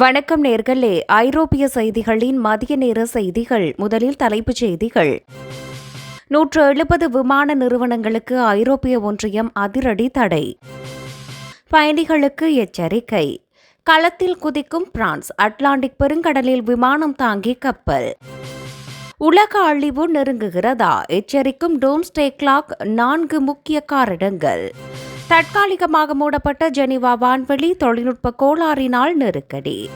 வணக்கம் நேர்களே. ஐரோப்பிய செய்திகளின் மதிய நேர செய்திகள் முதலில் தலைப்புச் செய்திகள். நூற்று எழுபது விமான நிறுவனங்களுக்கு ஐரோப்பிய ஒன்றியம் அதிரடி தடை. பயணிகளுக்கு எச்சரிக்கை. களத்தில் குதிக்கும் பிரான்ஸ் அட்லாண்டிக் பெருங்கடலில் விமானம் தாங்கி கப்பல். உலக அழிவு நெருங்குகிறதா? எச்சரிக்கும் டோம்ஸ்டே கிளாக் நான்கு முக்கிய காரணங்கள். தற்காலிகமாக மூடப்பட்ட ஜெனிவா வான்வெளி தொழில்நுட்ப கோளாறினால் நெருக்கடி.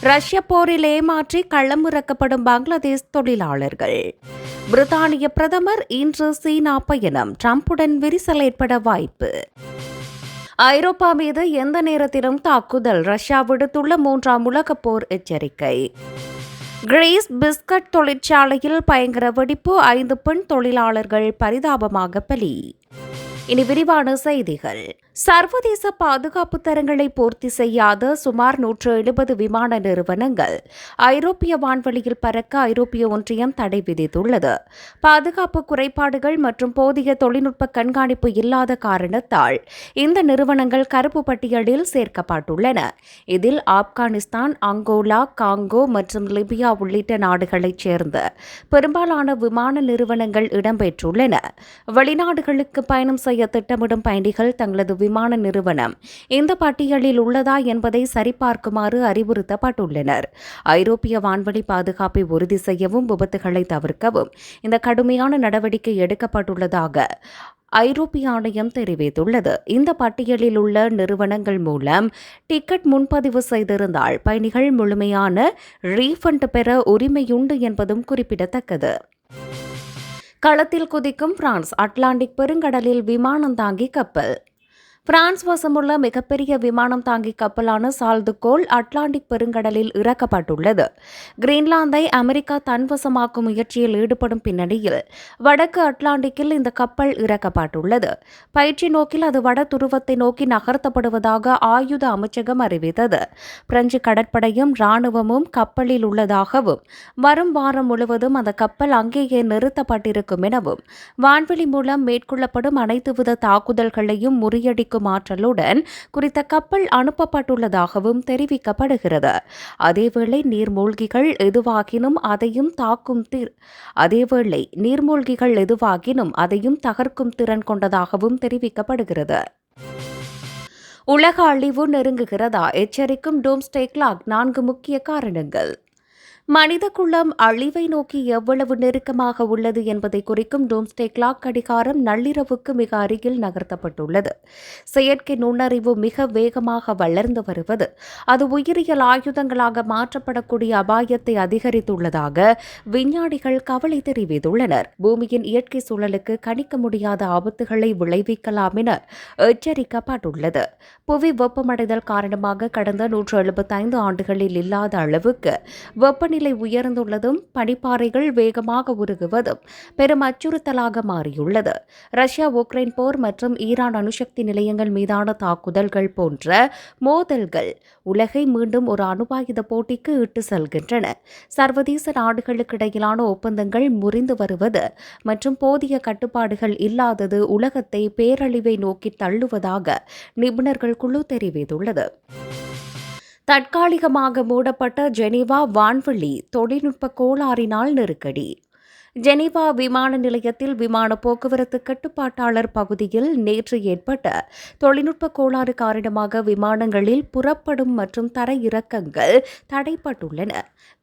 ரஷ்ய போரில் ஏமாற்றி களமிறக்கப்படும் பங்களாதேஷ் தொழிலாளர்கள். பிரித்தானிய பிரதமர் இன்று சீனா பயணம். டிரம்புடன் விரிசல் ஏற்பட வாய்ப்பு. ஐரோப்பா மீது எந்த நேரத்திலும் தாக்குதல். ரஷ்யா விடுத்துள்ள மூன்றாம் உலகப் போர் எச்சரிக்கை. கிரீஸ் பிஸ்கட் தொழிற்சாலையில் பயங்கர வெடிப்பு. ஐந்து பெண் தொழிலாளர்கள் பரிதாபமாக பலி. இனி விரிவான செய்திகள். சர்வதேச பாதுகாப்பு தரங்களை பூர்த்தி செய்யாத சுமார் நூற்று எழுபது விமான நிறுவனங்கள் ஐரோப்பிய வான்வெளியில் பறக்க ஐரோப்பிய ஒன்றியம் தடை விதித்துள்ளது. பாதுகாப்பு குறைபாடுகள் மற்றும் போதிய தொழில்நுட்ப கண்காணிப்பு இல்லாத காரணத்தால் இந்த நிறுவனங்கள் கருப்பு பட்டியலில் சேர்க்கப்பட்டுள்ளன. இதில் ஆப்கானிஸ்தான் அங்கோலா காங்கோ மற்றும் லிபியா உள்ளிட்ட நாடுகளைச் சேர்ந்த பெரும்பாலான விமான நிறுவனங்கள் இடம்பெற்றுள்ளன. வெளிநாடுகளுக்கு பயணம் செய்ய திட்டமிடும் பயணிகள் தங்களது விமான நிறுவனம். இந்த பட்டியலில் உள்ளதா என்பதை சரிபார்க்குமாறு அறிவுறுத்தப்பட்டுள்ளனர். ஐரோப்பிய வான்வழி பாதுகாப்பை உறுதி செய்யவும் விபத்துகளை தவிர்க்கவும் இந்த கடுமையான நடவடிக்கை எடுக்கப்பட்டுள்ளதாக ஐரோப்பிய ஆணையம் தெரிவித்துள்ளது. இந்த பட்டியலில் உள்ள நிறுவனங்கள் மூலம் டிக்கெட் முன்பதிவு செய்திருந்தால் பயணிகள் முழுமையான ரீஃபண்ட் பெற உரிமையுண்டு என்பதும் குறிப்பிடத்தக்கது. களத்தில் குதிக்கும் பிரான்ஸ் அட்லாண்டிக் பெருங்கடலில் விமானம் தாங்கி கப்பல். பிரான்ஸ் வசமுள்ள மிகப்பெரிய விமானம் தாங்கி கப்பலான சால்துகோல் அட்லாண்டிக் பெருங்கடலில் இறக்கப்பட்டுள்ளது. கிரீன்லாந்தை அமெரிக்கா தன்வசமாக்கும் முயற்சியில் ஈடுபடும் பின்னணியில் வடக்கு அட்லாண்டிக்கில் இந்த கப்பல் இறக்கப்பட்டுள்ளது. பயிற்சி நோக்கில் அது வட துருவத்தை நோக்கி நகர்த்தப்படுவதாக ஆயுத அமைச்சகம் அறிவித்தது. பிரெஞ்சு கடற்படையும் ராணுவமும் கப்பலில் உள்ளதாகவும் வரும் வாரம் முழுவதும் அந்த கப்பல் அங்கேயே நிறுத்தப்பட்டிருக்கும் எனவும் வான்வெளி மூலம் மேற்கொள்ளப்படும் அனைத்து வித தாக்குதல்களையும் முறியடிக்கும் தாக்கும் ஆற்றலுடன் குறித்த கப்பல் அனுப்பப்பட்டுள்ளதாகவும் தெரிவிக்கப்படுகிறது. அதேவேளை நீர்மூழ்கிகள் எதுவாகினும் அதையும் தாக்கும் திர் அதேவேளை நீர்மூழ்கிகள் எதுவாகினும் அதையும் தகர்க்கும் திறன் கொண்டதாகவும் தெரிவிக்கப்படுகிறது. உலக அழிவு நெருங்குகிறதா? எச்சரிக்கும் டோம்ஸ்டே கிளாக் நான்கு முக்கிய காரணங்கள். மனித குளம் அழிவை நோக்கி எவ்வளவு நெருக்கமாக உள்ளது என்பதை குறிக்கும் டோம்ஸ்டே கிளாக் கடிகாரம் நள்ளிரவுக்கு மிக அருகில் நகர்த்தப்பட்டுள்ளது. செயற்கை நுண்ணறிவு மிக வேகமாக வளர்ந்து வருவது அது உயிரியல் ஆயுதங்களாக மாற்றப்படக்கூடிய அபாயத்தை அதிகரித்துள்ளதாக விஞ்ஞானிகள் கவலை தெரிவித்துள்ளனர். பூமியின் இயற்கை சூழலுக்கு கணிக்க முடியாத ஆபத்துகளை விளைவிக்கலாம் என எச்சரிக்கப்பட்டுள்ளது. புவி வெப்பமடைதல் காரணமாக கடந்த நூற்று எழுபத்தைந்து ஆண்டுகளில் இல்லாத அளவுக்கு வெப்பநிலை வெப்பநிலை உயர்ந்துள்ளதும் பனிப்பாறைகள் வேகமாக உருகுவதும் பெரும் அச்சுறுத்தலாக மாறியுள்ளது. ரஷ்யா உக்ரைன் போர் மற்றும் ஈரான் அணுசக்தி நிலையங்கள் மீதான தாக்குதல்கள் போன்ற மோதல்கள் உலகை மீண்டும் ஒரு அணுவாயுத போட்டிக்கு இட்டு செல்கின்றன. சர்வதேச நாடுகளுக்கு இடையிலான ஒப்பந்தங்கள் முறிந்து வருவது மற்றும் போதிய கட்டுப்பாடுகள் இல்லாதது உலகத்தை பேரழிவை நோக்கி தள்ளுவதாக நிபுணர்கள் குழு தெரிவித்துள்ளது. தற்காலிகமாக மூடப்பட்ட ஜெனீவா வான்வெளி தொழில்நுட்ப கோளாறினால் நெருக்கடி. ஜெனீவா விமான நிலையத்தில் விமான போக்குவரத்து கட்டுப்பாட்டாளர் பகுதியில் நேற்று ஏற்பட்ட தொழில்நுட்ப கோளாறு காரணமாக விமானங்களில் புறப்படும் மற்றும் தர இறக்கங்கள் தடைப்பட்டுள்ளன.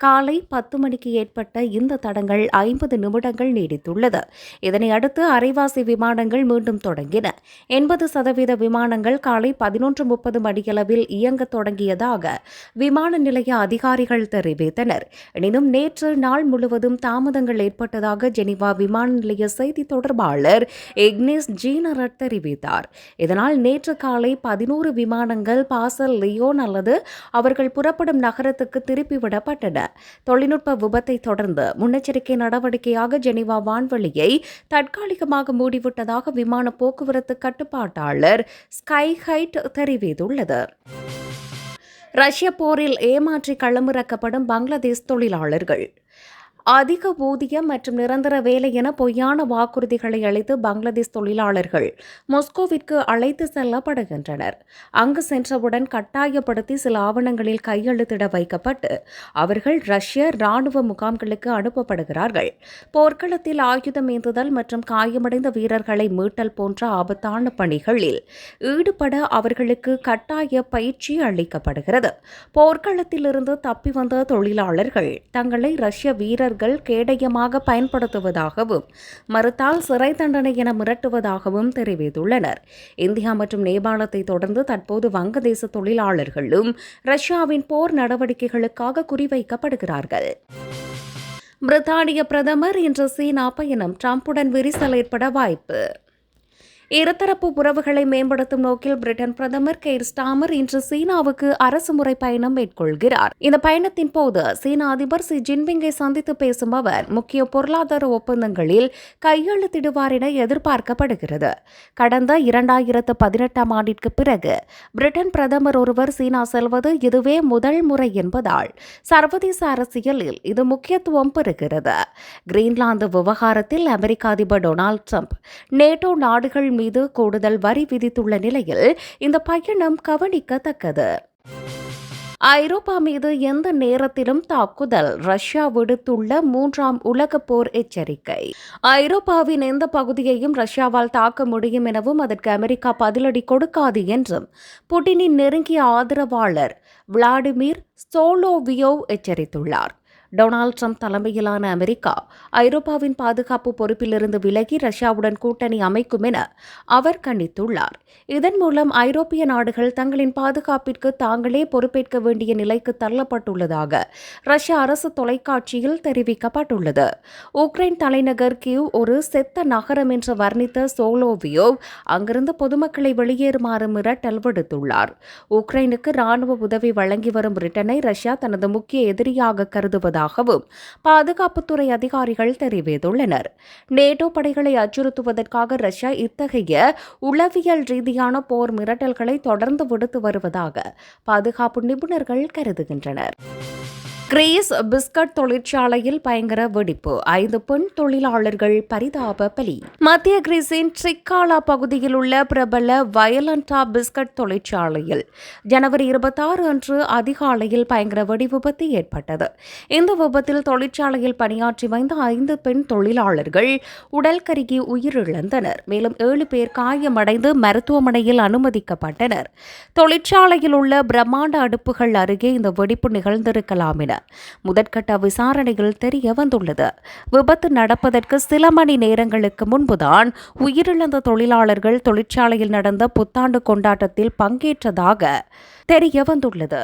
காலை பத்து மணிக்கு ஏற்பட்ட இந்த தடங்கள் ஐம்பது நிமிடங்கள் நீடித்துள்ளது. இதனை அடுத்து அரைவாசி விமானங்கள் மீண்டும் தொடங்கின. எண்பது சதவீத விமானங்கள் காலை பதினொன்று முப்பது மணியளவில் இயங்க தொடங்கியதாக விமான நிலைய அதிகாரிகள் தெரிவித்தனர். எனினும் நேற்று நாள் முழுவதும் தாமதங்கள் ஏற்பட்டது உள்ளதாக ஜெனிவா விமான நிலைய செய்தி தொடர்பாளர் எக்னேஸ் ஜீனரட் தெரிவித்தார். இதனால் நேற்று காலை பதினோரு விமானங்கள் பாசல் லியோன் அல்லது அவர்கள் புறப்படும் நகரத்துக்கு திருப்பிவிடப்பட்டன. தொழில்நுட்ப விபத்தை தொடர்ந்து முன்னெச்சரிக்கை நடவடிக்கையாக ஜெனிவா வான்வெளியை தற்காலிகமாக மூடிவிட்டதாக விமான போக்குவரத்து கட்டுப்பாட்டாளர் ஸ்கை ஹைட் தெரிவித்துள்ளது. ரஷ்ய போரில் ஏமாற்றி களமிறக்கப்படும் பங்களாதேஷ் தொழிலாளர்கள். அதிக ஊதியம் மற்றும் நிரந்தர வேலை என பொய்யான வாக்குறுதிகளை அளித்து பங்களாதேஷ் தொழிலாளர்கள் மொஸ்கோவிற்கு அழைத்து செல்லப்படுகின்றனர். அங்கு சென்றவுடன் கட்டாயப்படுத்தி சில ஆவணங்களில் கையெழுத்திட வைக்கப்பட்டு அவர்கள் ரஷ்ய ராணுவ முகாம்களுக்கு அனுப்பப்படுகிறார்கள். போர்க்களத்தில் ஆயுதம் ஏந்துதல் மற்றும் காயமடைந்த வீரர்களை மீட்டல் போன்ற ஆபத்தான பணிகளில் ஈடுபட அவர்களுக்கு கட்டாய பயிற்சி அளிக்கப்படுகிறது. போர்க்களத்திலிருந்து தப்பி வந்த தொழிலாளர்கள் தங்களை ரஷ்ய வீரர் வீரர்கள் கேடயமாக பயன்படுத்துவதாகவும் மறுத்தால் சிறை தண்டனை என மிரட்டுவதாகவும் தெரிவித்துள்ளனர். இந்தியா மற்றும் நேபாளத்தை தொடர்ந்து தற்போது வங்கதேச தொழிலாளர்களும் ரஷ்யாவின் போர் நடவடிக்கைகளுக்காக குறிவைக்கப்படுகிறார்கள். பிரித்தானிய பிரதமர் இன்று சீனா பயணம் டிரம்புடன் விரிசல் ஏற்பட வாய்ப்பு இருதரப்பு உறவுகளை மேம்படுத்தும் நோக்கில் பிரிட்டன் பிரதமர் கெய்ர் ஸ்டாமர் இன்று சீனாவுக்கு அரசுமுறை பயணம் மேற்கொள்கிறார். இந்த பயணத்தின் போது சீன அதிபர் சி ஜின்பிங்கை சந்தித்து பேசும் அவர் முக்கிய பொருளாதார ஒப்பந்தங்களில் கையெழுத்திடுவார் என எதிர்பார்க்கப்படுகிறது. கடந்த இரண்டாயிரத்து பதினெட்டாம் ஆண்டிற்கு பிறகு பிரிட்டன் பிரதமர் ஒருவர் சீனா செல்வது இதுவே முதல் முறை என்பதால் சர்வதேச அரசியலில் இது முக்கியத்துவம் பெறுகிறது. கிரீன்லாந்து விவகாரத்தில் அமெரிக்க அதிபர் டொனால்ட் ட்ரம்ப் நேட்டோ நாடுகள் மீது கூடுதல் வரி விதித்துள்ள நிலையில் இந்த பயணம் கவனிக்கத்தக்கது. ஐரோப்பா மீது எந்த நேரத்திலும் தாக்குதல் ரஷ்யா விடுத்துள்ள மூன்றாம் உலக போர் எச்சரிக்கை. ஐரோப்பாவின் எந்த பகுதியையும் ரஷ்யாவால் தாக்க முடியும் எனவும் அதற்கு அமெரிக்கா பதிலடி கொடுக்காது என்றும் புட்டினின் நெருங்கிய ஆதரவாளர் விளாடிமிர் சோலோவியோவ் எச்சரித்துள்ளார். டொனால்ட் ட்ரம்ப் தலைமையிலான அமெரிக்கா ஐரோப்பாவின் பாதுகாப்பு பொறுப்பிலிருந்து விலகி ரஷ்யாவுடன் கூட்டணி அமைக்கும் என அவர் கணித்துள்ளார் இதன் மூலம் ஐரோப்பிய நாடுகள் தங்களின் பாதுகாப்பிற்கு தாங்களே பொறுப்பேற்க வேண்டிய நிலைக்கு தள்ளப்பட்டுள்ளதாக ரஷ்ய அரசு தொலைக்காட்சியில் தெரிவிக்கப்பட்டுள்ளது. உக்ரைன் தலைநகர் கியூ ஒரு செத்த நகரம் என்று வர்ணித்த சோலோவியோவ் அங்கிருந்து பொதுமக்களை வெளியேறுமாறு மிரட்டல் விடுத்துள்ளார். உக்ரைனுக்கு ராணுவ உதவி வழங்கி வரும் பிரிட்டனை ரஷ்யா தனது முக்கிய எதிரியாக கருதுவதாக உள்ளதாகவும் பாதுகாப்புத்துறை அதிகாரிகள் தெரிவித்துள்ளனர். நேட்டோ படைகளை அச்சுறுத்துவதற்காக ரஷ்யா இத்தகைய உளவியல் ரீதியான போர் மிரட்டல்களை தொடர்ந்து விடுத்து வருவதாக பாதுகாப்பு நிபுணர்கள் கருதுகின்றனர். கிரீஸ் பிஸ்கட் தொழிற்சாலையில் பயங்கர வெடிப்பு. ஐந்து பெண் தொழிலாளர்கள் பரிதாப பலி. மத்திய கிரீஸின் ட்ரிக்காலா பகுதியில் உள்ள பிரபல வயலண்டா பிஸ்கட் தொழிற்சாலையில் ஜனவரி இருபத்தாறு அன்று அதிகாலையில் பயங்கர வெடி விபத்து ஏற்பட்டது. இந்த விபத்தில் தொழிற்சாலையில் பணியாற்றி வந்த ஐந்து பெண் தொழிலாளர்கள் உடல் கருகி உயிரிழந்தனர். மேலும் ஏழு பேர் காயமடைந்து மருத்துவமனையில் அனுமதிக்கப்பட்டனர். தொழிற்சாலையில் உள்ள பிரம்மாண்ட அடுப்புகள் அருகே இந்த வெடிப்பு நிகழ்ந்திருக்கலாம் என முதற்கட்ட விசாரணைகள் தெரிய வந்துள்ளது. விபத்து நடப்பதற்கு சில மணி நேரங்களுக்கு முன்புதான் உயிரிழந்த தொழிலாளர்கள் தொழிற்சாலையில் நடந்த புத்தாண்டு கொண்டாட்டத்தில் பங்கேற்றதாக தெரிய வந்துள்ளது.